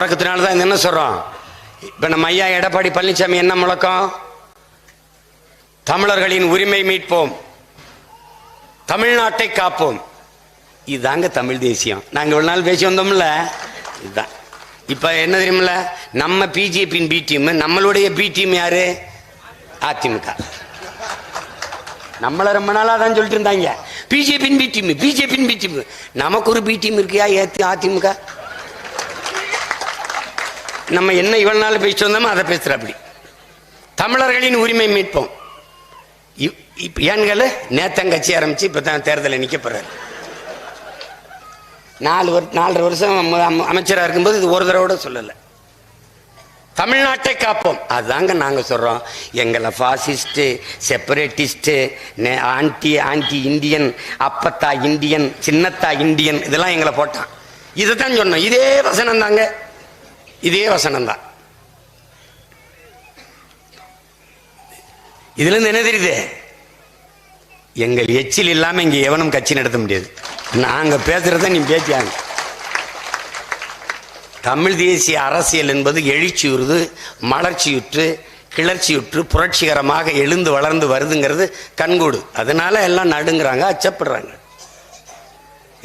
தொடக்கத்தினால தான் என்ன சொல்றோம்? இப்போ நம்ம ஐயா எடப்பாடி பழனிசாமி என்ன முழக்கம்? தமிழர்களின் உரிமை மீட்போம். தமிழ்நாட்டை காப்போம். இதுதாங்க தமிழ் தேசியம். நாங்கள் இவ்வளோ நாள் பேசி வந்தோம்ல? இதுதான் இப்போ என்ன தெரியுமில்ல? நம்ம பிஜேபியின் பி டீம் நம்மளுடைய பி டீம் யாரு? அதிமுக. நம்மளை ரொம்ப நாளாக தான் சொல்லிட்டு இருந்தாங்க. பிஜேபியின் பி டீம் பிஜேபியின் பி டீம் நமக்கு ஒரு பி டீம் இருக்கியா? ஏத்தி அதிமுக? நம்ம என்ன இவ்வளவு நாள் பேசிட்டு வந்தோமோ அதை பேசுற அப்படி தமிழர்களின் உரிமை மீட்போம். இப்- ஏன்கள் நேத்தன் கட்சி ஆரம்பிச்சு இப்போ தான் தேர்தலில் நிற்க போகிறார் நாலு வரு நாலரை வருஷம் அமைச்சராக இருக்கும்போது இது ஒரு தடவை சொல்லலை. தமிழ்நாட்டை காப்போம். அதுதாங்க நாங்கள் சொல்கிறோம் எங்களை fascist separatist anti anti Indian அப்பத்தா இந்தியன் சின்னத்தா இந்தியன் இதெல்லாம் எங்களை போட்டான். இதை தான் சொன்னோம். இதே வசனம் தாங்க இதே வசனம் தான் இதுல இருந்து என்ன தெரியுது? எங்கள் எச்சில் இல்லாம இங்க எவனும் கட்சி நடத்த முடியாது. நாங்க பேசுறத நீ பேசியாங்க தமிழ் தேசிய அரசியல் என்பது எழுச்சியுறுது மலர்ச்சியுற்று கிளர்ச்சியுற்று புரட்சிகரமாக எழுந்து வளர்ந்து வருதுங்கிறது கண்கூடு. அதனால எல்லாம் நடுங்கிறாங்க அச்சப்படுறாங்க.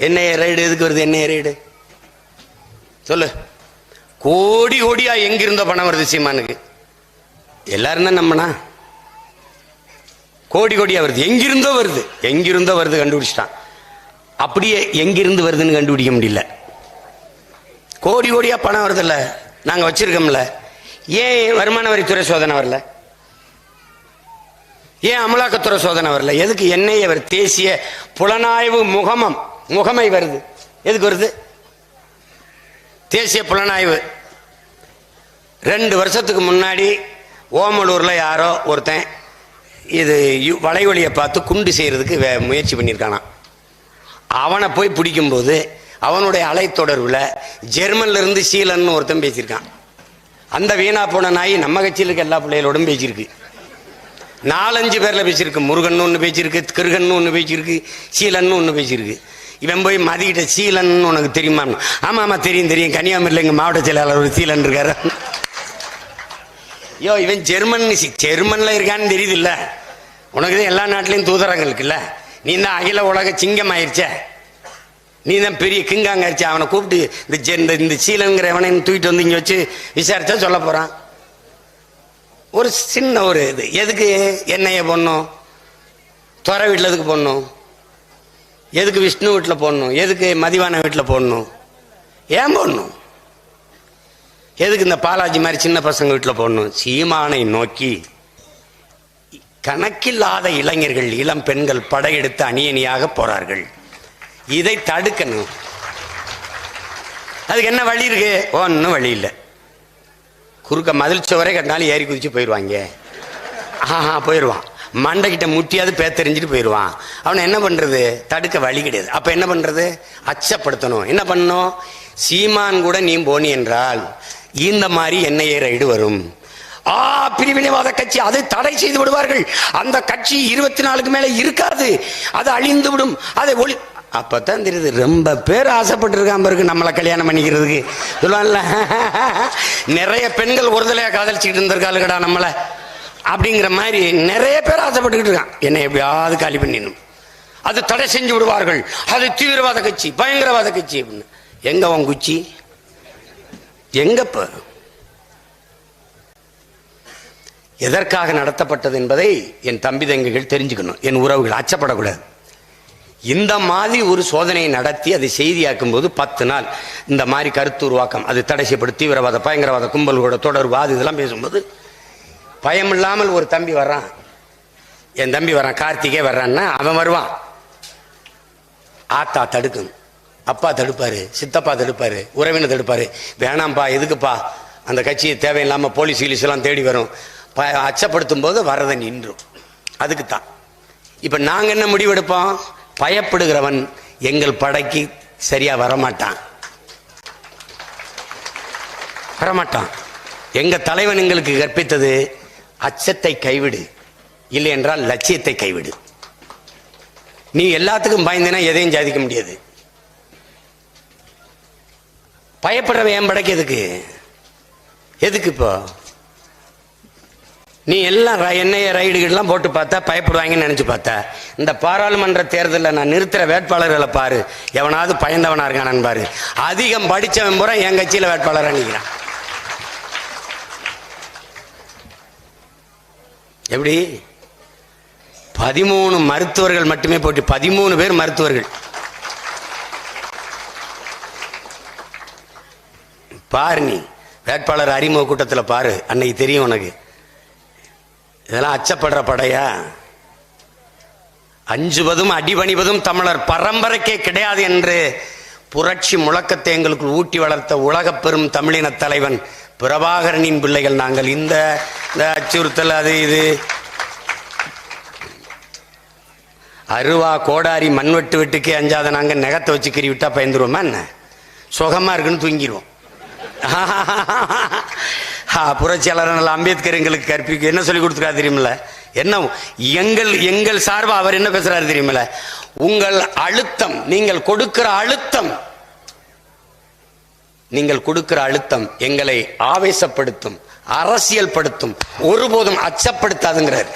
என்ன ரைடு எதுக்கு வருது என்ன ரைடு சொல்லு. கோடி கோடியா எங்கிருந்த பணம் வருது சீமானுக்கு. எல்லாரும் தான் நம்மனா? கோடி கோடியா வருது. எங்கிருந்தோ வருது. எங்கிருந்தோ வருது கண்டுபிடிச்சிட்டான். அப்படியே எங்கிருந்து வருதுன்னு கண்டுபிடிக்க முடியல. கோடி கோடியா பணம் வருதுல்ல. நாங்க வச்சிருக்கோம்ல. ஏன் வருமான வரித்துறை சோதனை வரல? ஏன் அமலாக்கத்துறை சோதனை வரல? எதுக்கு என்ஐஏ வருது தேசிய புலனாய்வு முகமம் முகமை வருது. எதுக்கு வருது? தேசிய புலனாய்வு. ரெண்டு வருஷத்துக்கு முன்னாடி ஓமலூரில் யாரோ ஒருத்தன் இது யு- பார்த்து குண்டு செய்கிறதுக்கு வே- முயற்சி பண்ணியிருக்கானான் அவனை போய் பிடிக்கும்போது அவனுடைய அலைத்தொடர்பில் ஜெர்மன்லேருந்து சீலன் ஒருத்தன் பேசியிருக்கான். அந்த வீணா போன நாய் நம்ம கட்சியில் இருக்க எல்லா பிள்ளைகளோடும் பேசியிருக்கு. நாலஞ்சு பேரில் பேசியிருக்கு. முருகன் ஒன்று பேசியிருக்கு கிருகன் ஒன்று பேசியிருக்கு சீலன் ஒன்று பேசியிருக்கு. இவன் போய் மதிக்கிட்ட சீலன் உனக்கு தெரியுமா? ஆமாம் ஆமாம் தெரியும் தெரியும். கன்னியாகுமரியில் எங்கள் மாவட்ட செயலாளர் ஒரு சீலன் இருக்காரு. ஐயோ இவன் ஜெர்மன் ஜெர்மனில் இருக்கான்னு தெரியுது இல்லை உனக்கு தான் எல்லா நாட்டிலையும் தூதரகம் இருக்குல்ல. நீ தான் அகில உலக சிங்கம் ஆயிடுச்சே நீ தான் பெரிய கிங்காங்க ஆயிடுச்சு அவனை கூப்பிட்டு இந்த ஜெ- இந்த இந்த சீலங்கிற தூக்கிட்டு வந்து இங்கே வச்சு விசாரிச்சா சொல்ல போகிறான் ஒரு சின்ன ஒரு இது. எதுக்கு என்னைய போடணும்? துறை வீட்டில் எதுக்கு போடணும்? எதுக்கு விஷ்ணு வீட்டில் போடணும்? எதுக்கு மதிவான வீட்டில் போடணும்? ஏன் போடணும்? எதுக்கு இந்த பாலாஜி மாதிரி சின்ன பசங்க வீட்டில் போடணும்? சீமானை நோக்கி கணக்கில்லாத இளைஞர்கள் இளம் பெண்கள் படையெடுத்து அணியணியாக போறார்கள். இதை தடுக்கணும். அதுக்கு என்ன வழி இருக்கு? ஒன்றும் வழி இல்லை. குறுக்க மதில் சுவரே கட்டினாலும் ஏறி குதிச்சு போயிடுவாங்க ஆஹா போயிடுவான் மண்டைக்கிட்ட முட்டியாவது பேத்தெறிஞ்சிட்டு போயிடுவான். அவனை என்ன பண்ணுறது தடுக்க வழி கிடையாது. அப்போ என்ன பண்ணுறது அச்சப்படுத்தணும். என்ன பண்ணணும்? சீமான் கூட நீ போனி என்றால் இந்த மாதிரி எண்ணெயை ரைடு வரும். ஆ பிரிவினைவாத கட்சி அதை தடை செய்து விடுவார்கள். அந்த கட்சி இருபத்தி நாலுக்கு மேலே இருக்காது. அது அழிந்து விடும். அதை ஒளி அப்பதான் தெரியுது. ரொம்ப பேர் ஆசைப்பட்டுருக்கான் பிறகு நம்மளை கல்யாணம் பண்ணிக்கிறதுக்கு. சொல்லுவான்ல நிறைய பெண்கள் ஒருதலையா காதலிச்சுட்டு இருந்திருக்காளுகடா நம்மளை. அப்படிங்கிற மாதிரி நிறைய பேர் ஆசைப்பட்டுக்கிட்டு இருக்கான். என்னை எப்படியாவது காலி பண்ணிடணும். அது தடை செஞ்சு விடுவார்கள். அது தீவிரவாத கட்சி பயங்கரவாத கட்சி அப்படின்னு. எங்க உன் குச்சி? எங்கப்ப எதற்காக நடத்தப்பட்டது என்பதை என் தம்பி தங்கைகள் தெரிஞ்சுக்கணும். என் உறவுகள் அச்சப்படக்கூடாது. இந்த மாதிரி ஒரு சோதனையை நடத்தி அதை செய்தியாக்கும் போது பத்து நாள் இந்த மாதிரி கருத்து உருவாக்கம் அது தடை செய்யப்படும் தீவிரவாத பயங்கரவாத கும்பல்களோட தொடர்பு அது இதெல்லாம் பேசும்போது பயமில்லாமல் ஒரு தம்பி வர்றான். என் தம்பி வரான் கார்த்திகே வர்றான்னா அவன் வருவான். ஆத்தா தடுக்கும். அப்பா தடுப்பாரு சித்தப்பா தடுப்பாரு உறவினர் தடுப்பாரு. வேணாம்ப்பா எதுக்குப்பா? அந்த கட்சி தேவையில்லாமல் போலீஸ் கீலீஸ் எல்லாம் தேடி வரும். ப- அச்சப்படுத்தும் போது வரதை நின்றும். அதுக்கு தான் இப்போ நாங்கள் என்ன முடிவெடுப்போம்? பயப்படுகிறவன் எங்கள் படைக்கு சரியா வரமாட்டான். வரமாட்டான். எங்க தலைவன் எங்களுக்கு கற்பித்தது அச்சத்தை கைவிடு. இல்லை என்றால் லட்சியத்தை கைவிடு. நீ எல்லாத்துக்கும் பயந்தினா எதையும் சாதிக்க முடியாது. பயப்படுறவன் என் படைக்கு எதுக்கு? எதுக்கு இப்போ? நீ எல்லாம் ர- ரைடுகள்லாம் போட்டு பார்த்தா பயப்படுவாங்கன்னு நினைச்சு பார்த்தா இந்த பாராளுமன்ற தேர்தலில் நான் நிறுத்துற வேட்பாளர்களை பாரு. எவனாவது பயந்தவனா இருக்கானான்னு பாரு அதிகம் படிச்சவன் பூரா என் கட்சியில் வேட்பாளராக நிற்கிறான் எப்படி? பதிமூணு மருத்துவர்கள் மட்டுமே போட்டி. பதிமூணு பேர் மருத்துவர்கள். பாரு நீ. வேட்பாளர் அறிமுக கூட்டத்தில் பாரு. அன்னைக்கு தெரியும் உனக்கு. இதெல்லாம் அச்சப்படுற படையா? அஞ்சுவதும் அடிபணிவதும் தமிழர் பரம்பரைக்கே கிடையாது என்று புரட்சி முழக்கத்தை எங்களுக்கு ஊட்டி வளர்த்த உலக பெரும் தமிழின தலைவன் பிரபாகரனின் பிள்ளைகள் நாங்கள். இந்த இந்த அச்சுறுத்தல் அது இது. அருவா கோடாரி மண்வெட்டு வெட்டுக்கே அஞ்சாத நாங்கள் நெகத்தை வச்சு கிரி விட்டா பயந்துருவோமா என்ன? சுகமா இருக்குன்னு தூங்கிடுவோம் புரட்சியாளர் நல்ல அம்பேத்கர் எங்களுக்கு கற்பிக்க என்ன சொல்லி கொடுத்துருக்காரு தெரியுமில்ல? என்ன எங்கள் எங்கள் சார்பாக அவர் என்ன பேசுறாரு தெரியுமில்ல? உங்கள் அழுத்தம் நீங்கள் கொடுக்கிற அழுத்தம் நீங்கள் கொடுக்கிற அழுத்தம் எங்களை ஆவேசப்படுத்தும் அரசியல் படுத்தும் ஒருபோதும் அச்சப்படுத்தாதுங்கிறார்.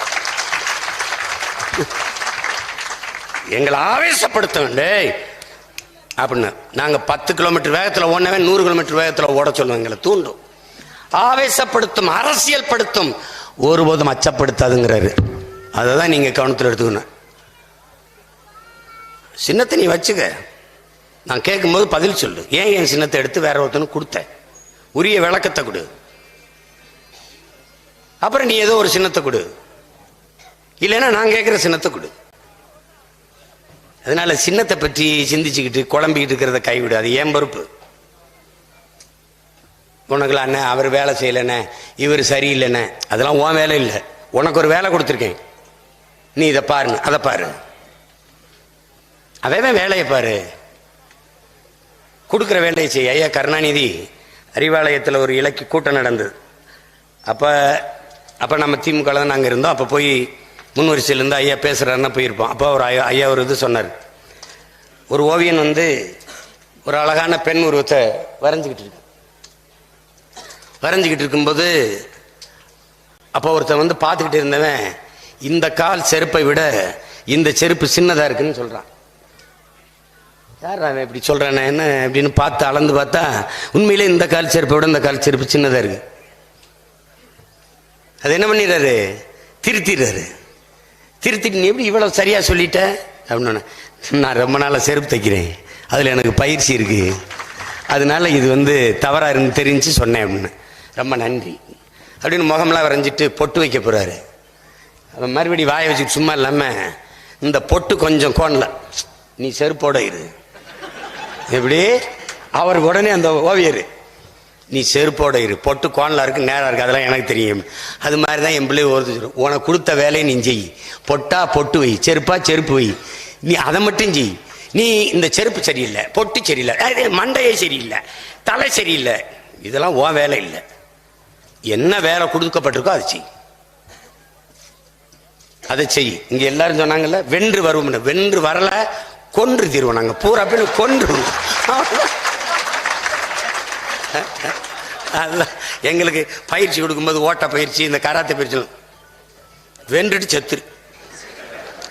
எங்களை ஆவேசப்படுத்தும் டேய் அப்படின்னு நாங்க பத்து கிலோமீட்டர் வேகத்துல ஓடனவே நூறு கிலோமீட்டர் வேகத்துல ஓட சொல்லுவோம் எங்களை தூண்டும். ஆவேசப்படுத்தும் அரசியல் படுத்தும் ஒருபோதும் அச்சப்படுத்தாதுங்கிறாரு. அதை தான் நீங்க கவனத்தில் எடுத்துக்கணும். சின்னத்தை நீ வச்சுக்க. நான் கேட்கும்போது பதில் சொல்லு. ஏன் என் சின்னத்தை எடுத்து வேற ஒருத்தனுக்கு கொடுத்த? உரிய விளக்கத்தை கொடு. அப்புறம் நீ ஏதோ ஒரு சின்னத்தை கொடு. இல்லைன்னா நான் கேட்குற சின்னத்தை கொடு. அதனால சின்னத்தை பற்றி சிந்திச்சுக்கிட்டு குழம்பிக்கிட்டு இருக்கிறத கைவிடு. அது ஏன் பொறுப்பு? உனக்குலாம் அவர் வேலை செய்யலண்ணே இவர் சரியில்லைண்ணே. அதெல்லாம் உன் வேலை இல்லை. உனக்கு ஒரு வேலை கொடுத்துருக்கேன். நீ இதை பாருங்க அதை பாரு. அவன் வேலையை பாரு. கொடுக்குற வேலையை செய். ஐயா கருணாநிதி அறிவாலயத்தில் ஒரு இலக்கிய கூட்டம் நடந்தது. அப்போ அப்போ நம்ம திமுக தான் நாங்கள் இருந்தோம். அப்போ போய் முன்வரிசையிலேருந்து ஐயா பேசுகிறாருன்னா போயிருப்போம். அப்போ ஒரு ஐயா ஐயா ஒரு இது சொன்னார். ஒரு ஓவியன் வந்து ஒரு அழகான பெண் உருவத்தை வரைஞ்சிக்கிட்டு இருக்கு வரைஞ்சிக்கிட்டு இருக்கும்போது அப்போ ஒருத்தன் வந்து பார்த்துக்கிட்டு இருந்தவன் இந்த கால் செருப்பை விட இந்த செருப்பு சின்னதாக இருக்குன்னு சொல்கிறான் யார் அவன் இப்படி சொல்கிறானே என்ன அப்படின்னு பார்த்து அளந்து பார்த்தா உண்மையிலே இந்த கால் செருப்பை விட இந்த கால் செருப்பு சின்னதாக இருக்கு. அது என்ன பண்ணிடுறாரு? திருத்திடுறாரு. திருத்திட்டு நீ எப்படி இவ்வளோ சரியாக சொல்லிட்ட? அப்படின்னு நான் ரொம்ப நாளாக செருப்பு தைக்கிறேன். அதில் எனக்கு பயிற்சி இருக்கு. அதனால இது வந்து தவறாக இருந்து தெரிஞ்சு சொன்னேன் அப்படின்னு. ரொம்ப நன்றி. அப்படின்னு முகம்லாம் வரைஞ்சிட்டு பொட்டு வைக்க போகிறாரு அவன் மறுபடி வாயை வச்சுட்டு சும்மா இல்லாமல் இந்த பொட்டு கொஞ்சம் கோணல. நீ செருப்போட இரு. எப்படி? அவர் உடனே அந்த ஓவியர் நீ செருப்போட இரு பொட்டு கோணலாக இருக்கு நேராக இருக்கு அதெல்லாம் எனக்கு தெரியும். அது மாதிரி தான் என் பிள்ளை ஒருத்தர் உனக்கு கொடுத்த வேலையை நீ செய் பொட்டா பொட்டு வை செருப்பா செருப்பு வை நீ அதை மட்டும் செய் நீ இந்த செருப்பு சரியில்லை பொட்டு சரியில்லை அது மண்டையே சரியில்லை தலை சரியில்லை இதெல்லாம் ஓ வேலை இல்லை என்ன வேலை கொடுக்கப்பட்டிருக்கோ அதை செய். அதை செய். இங்கே எல்லாரும் சொன்னாங்கல்ல வென்று வருவோம்னு வென்று வரல கொன்று தீர்வோம் நாங்கள் பூரா பேர் கொன்று அதுதான் எங்களுக்கு பயிற்சி கொடுக்கும்போது ஓட்ட பயிற்சி இந்த கராத்த பயிற்சி வென்றுட்டு செத்துரு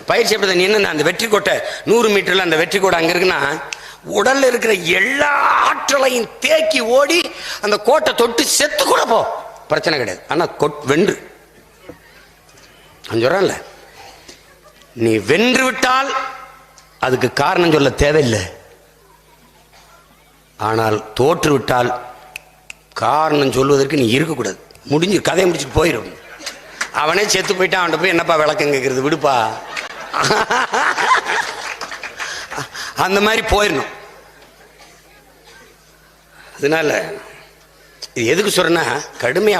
பயிற்சி எப்படி நீ என்ன அந்த வெற்றி கோட்டை நூறு மீட்டர்ல அந்த வெற்றி கோட்டை அங்க இருக்குன்னா உடல்ல இருக்கிற எல்லா ஆற்றலையும் தேக்கி ஓடி அந்த கோட்டை தொட்டு செத்து கூட போ. பிரச்சனை கிடையாது. ஆனா கொட் வென்று. நான் சொல்றேன்ல. நீ வென்று விட்டால் அதுக்கு காரணம் சொல்ல தேவையில்லை. ஆனால் தோற்றுவிட்டால் காரணம் சொல்வதற்கு நீ இருக்கக்கூடாது. முடிஞ்சு கதையை முடிச்சுட்டு போயிடும் அவனே செத்து போயிட்டான் அவன்கிட்ட போய் என்னப்பா விளக்கம் கேட்கறது விடுப்பா. அந்த மாதிரி போயிடணும் அதனால இது எதுக்கு சொல்றேன்னா கடுமையா